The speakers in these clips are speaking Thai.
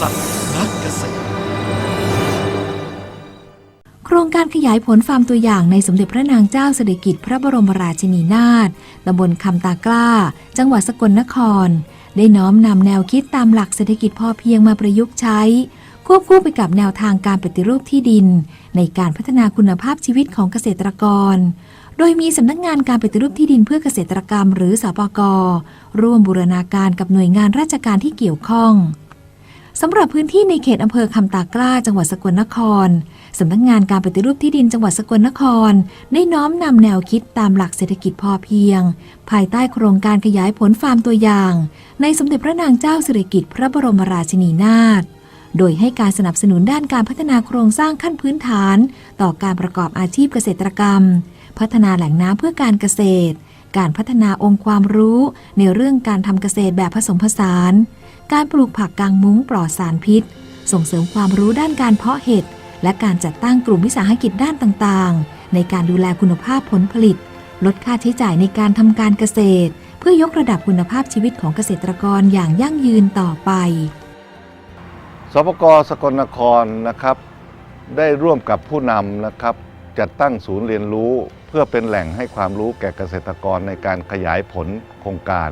ษัตริย์นักเกษตร โครงการขยายผลฟาร์มตัวอย่างในสมเด็จพระนางเจ้าเสด็จกิจพระบรมราชินีนาถตำบลคำตากล้า จังหวัดสกลนคร ได้น้อมนำแนวคิดตามหลักเศรษฐกิจพอเพียงมาประยุกต์ใช้ ควบคู่ไปกับแนวทางการปฏิรูปที่ดิน ในการพัฒนาคุณภาพชีวิตของเกษตรกรโดยมีสำนักงานการปฏิรูปที่ดินเพื่อเกษตรกรรมหรือสปกร่วมบูรณาการกับหน่วยงานราชการที่เกี่ยวข้อง สำหรับพื้นที่ในเขตอำเภอคำตากล้า จังหวัดสกลนคร สำนักงานการปฏิรูปที่ดินจังหวัดสกลนคร ได้น้อมนำแนวคิดตามหลักเศรษฐกิจพอเพียง ภายใต้โครงการขยายผลฟาร์มตัวอย่าง ในสมเด็จพระนางเจ้าสิริกิติ์พระบรมราชินีนาถโดยให้การสนับสนุนด้านการพัฒนาโครงสร้างขั้นพื้นฐาน ต่อการประกอบอาชีพเกษตรกรรม พัฒนาแหล่งน้ำเพื่อการเกษตร การพัฒนาองค์ความรู้ ในเรื่องการทำเกษตรแบบผสมผสาน การปลูกผักกางมุ้งปลอดสารพิษ ส่งเสริมความรู้ด้านการเพาะเห็ด และการจัดตั้งกลุ่มวิสาหกิจด้านต่างๆ ในการดูแลคุณภาพผลผลิต ลดค่าใช้จ่ายในการทำการเกษตร เพื่อยกระดับคุณภาพชีวิตของเกษตรกรอย่างยั่งยืนต่อไป สปกสกลนครนะครับ ได้ร่วมกับผู้นำนะครับจัดตั้งศูนย์เรียนรู้เพื่อเป็นแหล่งให้ความรู้แก่เกษตรกรในการขยายผลโครงการ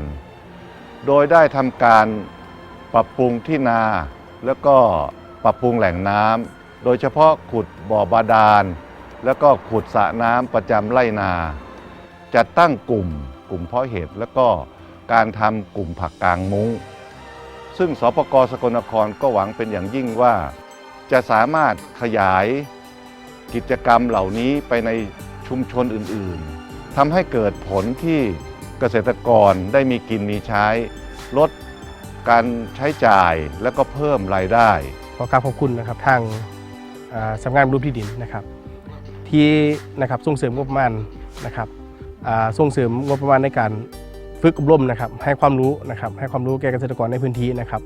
โดยได้ทำการ ปรับปรุงที่นา แล้วก็ปรับปรุงแหล่งน้ำโดยเฉพาะขุดบ่อบาดาล แล้วก็ขุดสระน้ำประจำไร่นา จัดตั้งกลุ่มกลุ่มเพาะเห็ดแล้วก็การทำกลุ่มผักกลางมุ้ง ซึ่งสปกสกลนครก็หวังเป็นอย่างยิ่งว่า จะสามารถขยายกิจกรรมเหล่านี้ไปในชุมชนอื่นๆทำให้เกิดผลที่เกษตรกรได้มีกินมีใช้ ลด การใช้จ่ายและก็เพิ่มรายได้ ขอกราบขอบคุณนะครับทางอ่าสำนักงานรูปที่ดินนะครับ ที่นะครับส่งเสริมงบประมาณนะครับอ่าส่งเสริมงบประมาณในการฝึกอบรมนะครับให้ความรู้นะครับให้ความรู้แก่เกษตรกรในพื้นที่นะครับ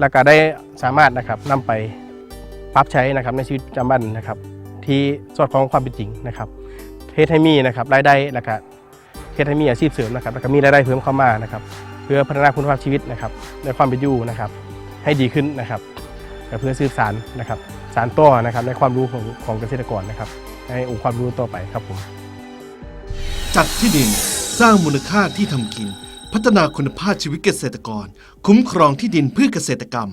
แล้วก็ได้สามารถนะครับนำไปปรับใช้นะครับในชีวิตประจำวันนะครับ ที่สอดคล้องความเป็นจริงนะครับเทศให้มีนะครับรายได้แล้วก็เทศให้มีอาชีพเสริมนะครับแล้วก็มีรายได้เพิ่มเข้ามานะครับ พื่อพัฒนาคุณภาพชีวิตนะครับในความเป็นอยู่นะครับให้ดีขึ้นนะครับและเพื่อสืบสารนะครับสารต่อนะครับในความรู้ของของเกษตรกรนะครับ ให้องค์ความรู้ต่อไปครับผมจัดที่ดินสร้างมูลค่าที่ทำกิน พัฒนาคุณภาพชีวิตเกษตรกร คุ้มครองที่ดินเพื่อเกษตรกรรม